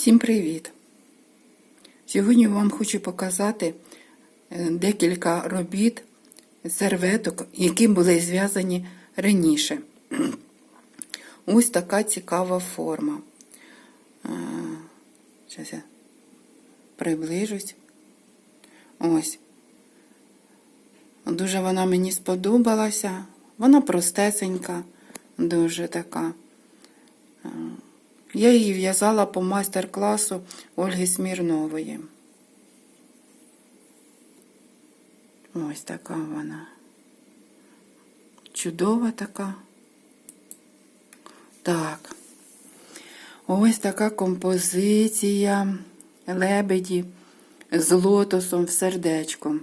Всім привіт! Сьогодні вам хочу показати е, декілька робіт серветок, які були зв'язані раніше. Ось така цікава форма. Зараз я приближусь. Ось. Дуже вона мені сподобалася. Вона простесенька, дуже така. Я її в'язала по майстер-класу Ольги Смірнової. Ось така вона. Чудова така. Так. Ось така композиція лебеді з лотосом в сердечком.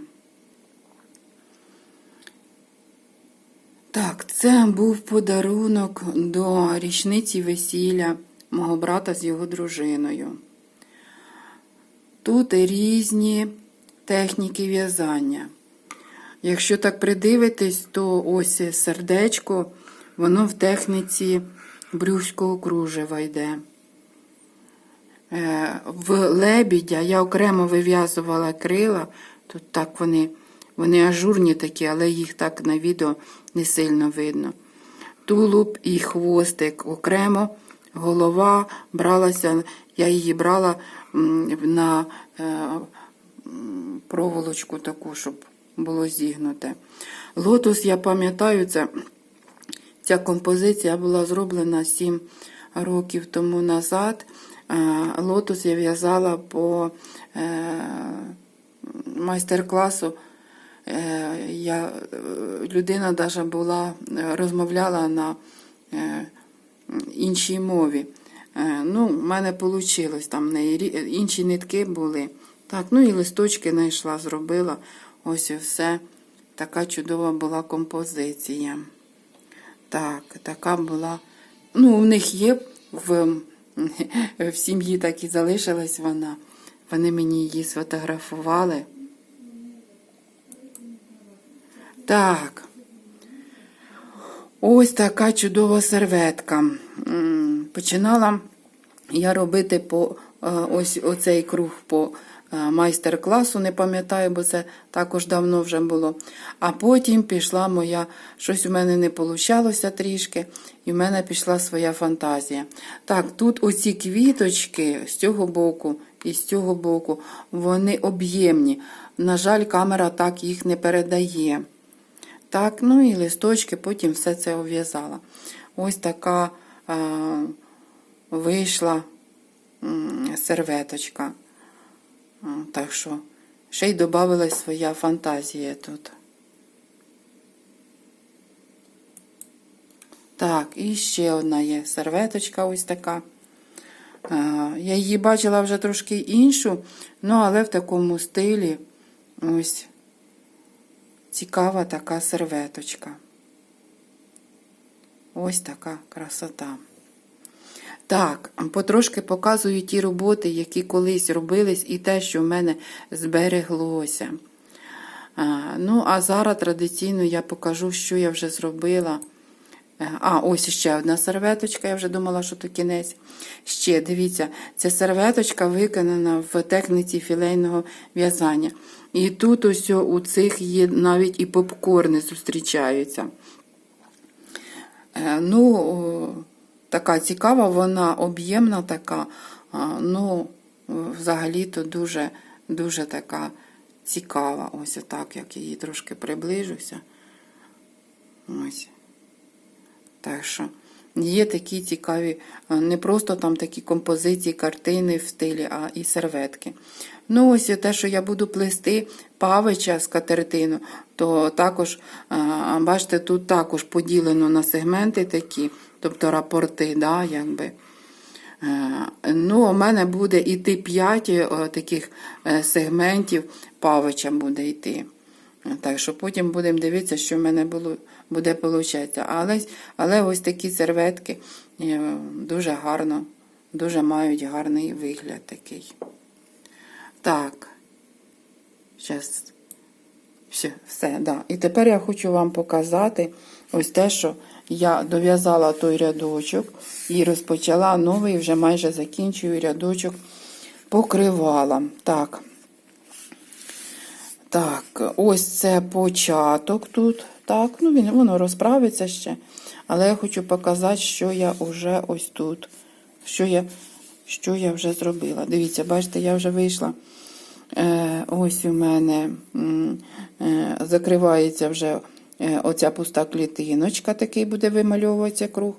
Так, це був подарунок до річниці весілля мого брата з його дружиною. Тут різні техніки в'язання. Якщо так придивитись, то ось сердечко, воно в техніці брюшського кружева йде. Е, В лебідя я окремо вив'язувала крила, тут так вони, вони ажурні такі, але їх так на відео не сильно видно. Тулуб і хвостик окремо голова бралася, я її брала на е, проволочку таку, щоб було зігнуте. Лотос, я пам'ятаю, це, ця композиція була зроблена 7 років тому назад. Е, лотос я в'язала по е, майстер-класу. Я, Людина навіть була, розмовляла на іншій мові. Е, ну, в мене вийшло, там не інші нитки були. Так, ну і листочки знайшла, зробила. Ось і все. Така чудова була композиція. Так, така була. Ну, у них є в, в сім'ї так і залишилась вона. Вони мені її сфотографували. Так. Ось така чудова серветка. Починала я робити по е, ось оцей круг по е, майстер-класу, не пам'ятаю, бо це також давно вже було. А потім пішла моя, щось у мене не вийшло трішки, і в мене пішла своя фантазія. Так, тут оці квіточки з цього боку і з цього боку, вони об'ємні. На жаль, камера так їх не передає. Так, ну і листочки, потім все це ув'язала. Ось така е, вийшла серветочка. Так що, ще й додавалась своя фантазія тут. Так, і ще одна є серветочка ось така. Я її бачила вже трошки іншу, ну, але в такому стилі ось цікава така серветочка. Ось така красота. Так, потрошки показую ті роботи, які колись робились, і те, що в мене збереглося. Ну, а зараз традиційно я покажу, що я вже зробила. А, ось ще одна серветочка, я вже думала, що то кінець. Ще, дивіться, ця серветочка виконана в техніці філейного в'язання. І тут ось у цих є навіть і попкорни зустрічаються. Е, ну, така цікава, вона об'ємна така, ну, взагалі-то дуже дуже така цікава. Ось так, як її трошки приближуся. Ось. Так що є такі цікаві, не просто там такі композиції, картини в стилі, а і серветки. Ну, ось те, що я буду плести павича з катертину, то також, бачите, тут також поділено на сегменти такі, тобто рапорти, да, якби. Е, ну, У мене буде йти 5 е, таких е, сегментів павича буде йти. Так що потім будемо дивитися, що в мене було, буде виходити. Але але ось такі серветки дуже гарно, дуже мають гарний вигляд такий. Так. Зараз. Все, все, да. І тепер я хочу вам показати ось те, що я дов'язала той рядочок і розпочала новий, вже майже закінчую рядочок покривала. Так. Так, ось це початок тут. Так, ну він, воно розправиться ще. Але я хочу показати, що я вже ось тут. Що я, що я вже зробила. Дивіться, бачите, я вже вийшла. Е, ось у мене е, закривається вже е, оця пуста клітиночка, такий буде вимальовуватися круг.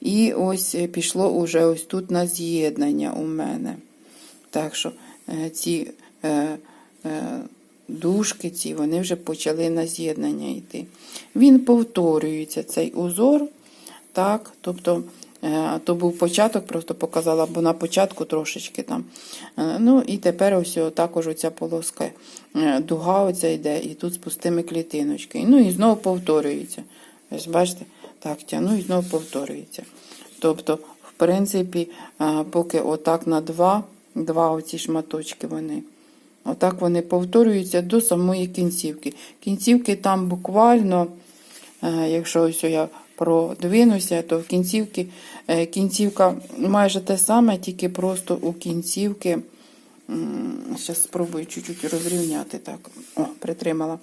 І ось е, пішло уже ось тут на з'єднання у мене. Так що е, ці е, е, дужки, ці, вони вже почали на з'єднання йти. Він повторюється, цей узор. Так, тобто, е, то був початок, просто показала, бо на початку трошечки там. Е, Ну і тепер ось також оця полоска, е, дуга оця йде, і тут з пустими клітиночки. Ну і знову повторюється. Ось бачите, так тягну і знову повторюється. Тобто, в принципі, поки отак на два, два оці шматочки вони. Отак вони повторюються до самої кінцівки. Кінцівки там буквально, е, якщо ось я продвинуся, то в кінцівки, е, кінцівка майже те саме, тільки просто у кінцівки. Зараз спробую чуть-чуть розрівняти. Так, о, притримала.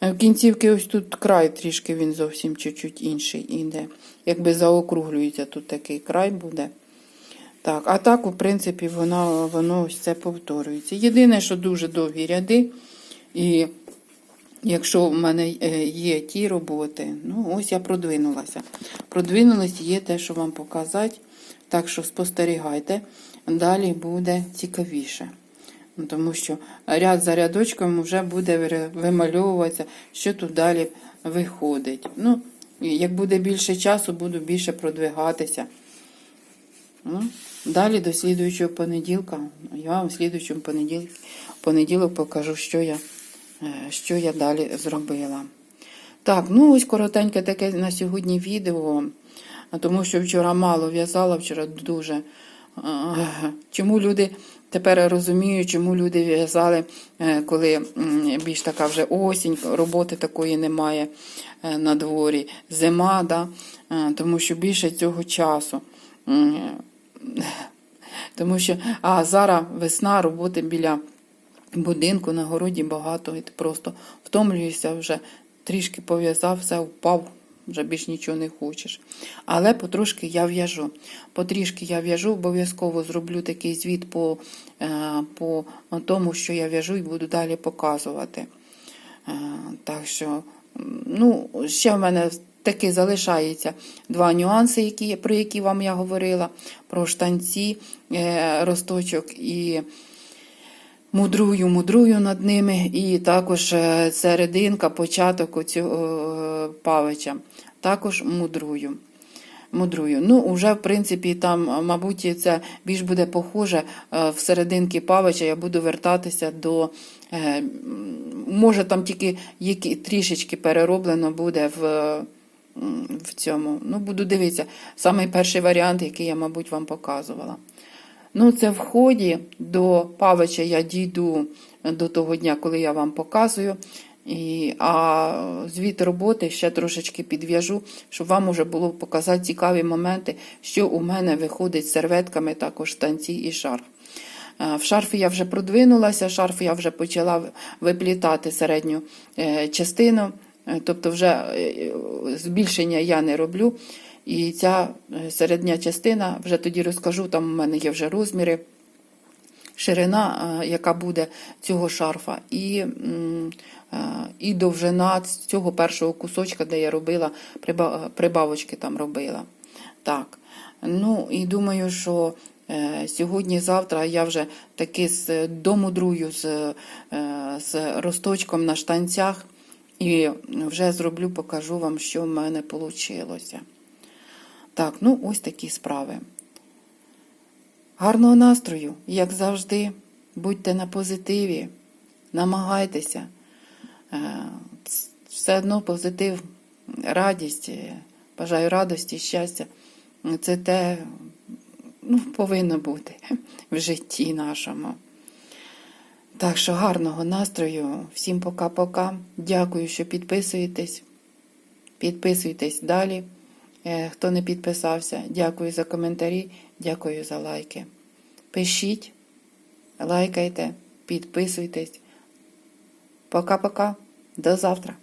Е, В кінцівки ось тут край трішки він зовсім чуть-чуть інший іде. Якби заокруглюється, тут такий край буде. Так, а так, у принципі, воно, воно ось це повторюється. Єдине, що дуже довгі ряди. І якщо в мене е, є ті роботи, ну ось я продвинулася. Продвинулась, є те, що вам показати. Так що спостерігайте, далі буде цікавіше. Тому що ряд за рядочком вже буде вимальовуватися, що тут далі виходить. Ну, як буде більше часу, буду більше продвигатися. Ну, далі до слідуючого понеділка. Я вам в слідуючому понеділ... понеділок покажу, що я, е, що я далі зробила. Так, ну ось коротеньке таке на сьогодні відео, тому що вчора мало в'язала, вчора дуже. Е, Чому люди тепер розумію, чому люди в'язали, е, коли більш така вже осінь, роботи такої немає на дворі, зима, да? Тому що більше цього часу. Тому що, а зараз весна, роботи біля будинку, на городі багато, і ти просто втомлюєшся вже, трішки пов'язав, все, впав, вже більш нічого не хочеш. Але потрошки я в'яжу. Потрішки я в'яжу, обов'язково зроблю такий звіт по, е, по тому, що я в'яжу, і буду далі показувати. Е, Так що, ну, ще в мене таки залишається два нюанси, які, про які вам я говорила: про штанці, е, росточок і мудрую, мудрую над ними, і також е, серединка, початок цього павича. Також мудрую. Мудрую. Ну, вже, в принципі, там, мабуть, це більш буде похоже е, в серединки павича. Я буду вертатися до. е, Може, там тільки які, трішечки перероблено буде в, в цьому. Ну, буду дивитися. Самий перший варіант, який я, мабуть, вам показувала. Ну, це в ході до Павича я дійду до того дня, коли я вам показую. І, а звіт роботи ще трошечки підв'яжу, щоб вам уже було показати цікаві моменти, що у мене виходить з серветками, також штанці і шарф. Е, В шарфі я вже продвинулася, шарф я вже почала виплітати середню е, частину, тобто вже е, збільшення я не роблю. І ця е, середня частина, вже тоді розкажу, там у мене є вже розміри, ширина, е, яка буде цього шарфа, і, е, і довжина цього першого кусочка, де я робила, прибавочки там робила. Так. Ну і думаю, що е, сьогодні-завтра я вже таки з домудрую з, е, з росточком на штанцях і вже зроблю, покажу вам, що в мене вийшло. Так, ну ось такі справи. Гарного настрою, як завжди, будьте на позитиві, намагайтеся. Е, Все одно позитив, радість, е, бажаю радості, щастя. Це те ну, повинно бути в житті нашому. Так що гарного настрою, всім пока-пока. Дякую, що підписуєтесь. Підписуйтесь далі. Е, Хто не підписався, дякую за коментарі, дякую за лайки. Пишіть, лайкайте, підписуйтесь. Пока-пока. До завтра.